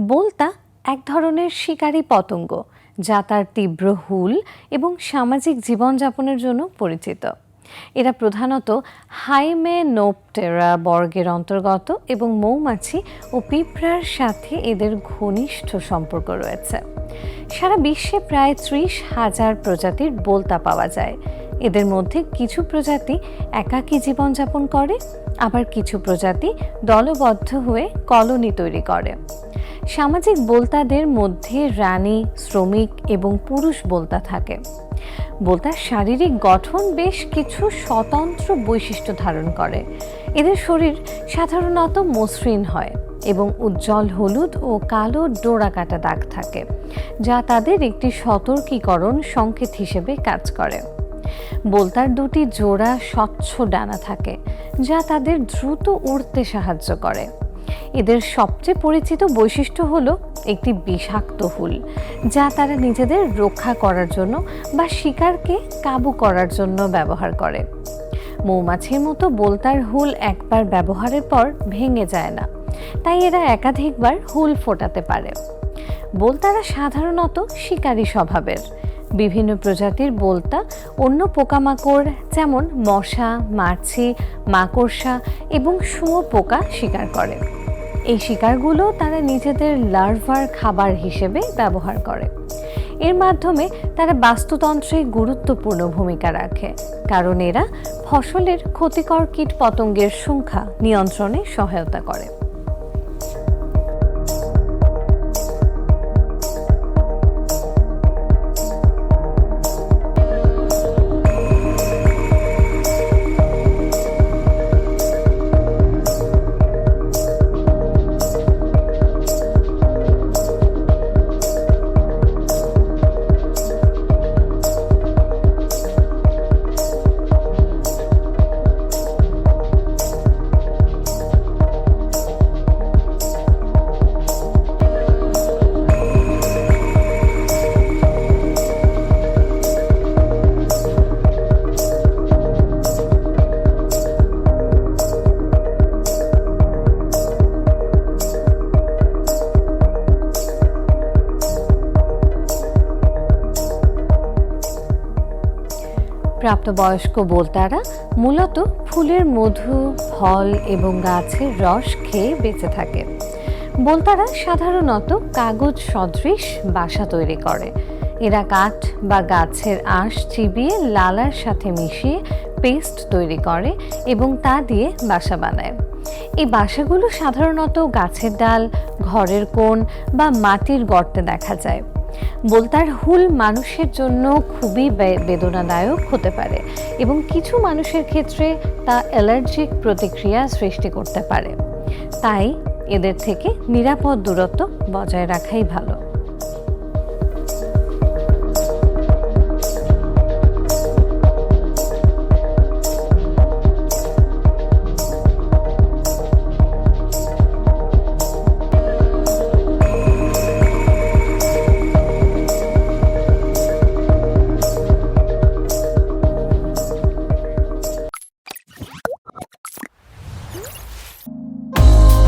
বোলতা এক ধরনের শিকারী পতঙ্গ, যা তার তীব্র হুল এবং সামাজিক জীবনযাপনের জন্য পরিচিত। এরা প্রধানত হাইমেনোপটেরা বর্গের অন্তর্গত এবং মৌমাছি ও পিঁপড়ার সাথে এদের ঘনিষ্ঠ সম্পর্ক রয়েছে। সারা বিশ্বে প্রায় ত্রিশ হাজার প্রজাতির বোলতা পাওয়া যায়। এদের মধ্যে কিছু প্রজাতি একাকী জীবনযাপন করে, আবার কিছু প্রজাতি দলবদ্ধ হয়ে কলোনি তৈরি করে। সামাজিক বোলতাদের মধ্যে রানী, শ্রমিক এবং পুরুষ বোলতা থাকে। বোলতার শারীরিক গঠন বেশ কিছু স্বতন্ত্র বৈশিষ্ট্য ধারণ করে। এদের শরীর সাধারণত মসৃণ হয় এবং উজ্জ্বল হলুদ ও কালো ডোরা কাটা দাগ থাকে, যা তাদের একটি সতর্কীকরণ সংকেত হিসেবে কাজ করে। বোলতার দুটি জোড়া স্বচ্ছ ডানা থাকে, যা তাদের দ্রুত উড়তে সাহায্য করে। এদের সবচেয়ে পরিচিত বৈশিষ্ট্য হলো একটি বিষাক্ত হুল, যা তারা নিজেদের রক্ষা করার জন্য বা শিকারকে কাবু করার জন্য ব্যবহার করে। মৌমাছির মতো বোলতার হুল একবার ব্যবহারের পর ভেঙে যায় না, তাই এরা একাধিকবার হুল ফোটাতে পারে। বোলতারা সাধারণত শিকারী স্বভাবের। বিভিন্ন প্রজাতির বোলতা অন্য পোকামাকড় যেমন মশা, মাছি, মাকড়সা এবং শুঁয়ো পোকা শিকার করে। এই শিকারগুলো তারা নিজেদের লার্ভার খাবার হিসেবে ব্যবহার করে। এর মাধ্যমে তারা বাস্তুতন্ত্রে গুরুত্বপূর্ণ ভূমিকা রাখে, কারণ এরা ফসলের ক্ষতিকর কীট পতঙ্গের সংখ্যা নিয়ন্ত্রণে সহায়তা করে। প্রাপ্তবয়স্ক বোলতারা মূলত ফুলের মধু, ফল এবং গাছের রস খেয়ে বেঁচে থাকে বোলতারা সাধারণত কাগজ সদৃশ বাসা তৈরি করে। এরা কাঠ বা গাছের আঁশ চিবিয়ে লালার সাথে মিশিয়ে পেস্ট তৈরি করে এবং তা দিয়ে বাসা বানায়। এই বাসাগুলো সাধারণত গাছের ডাল, ঘরের কোণ বা মাটির গর্তে দেখা যায়। বোলতার হুল মানুষের জন্য খুবই বেদনাদায়ক হতে পারে এবং কিছু মানুষের ক্ষেত্রে তা অ্যালার্জিক প্রতিক্রিয়া সৃষ্টি করতে পারে। তাই এদের থেকে নিরাপদ দূরত্ব বজায় রাখাই ভালো।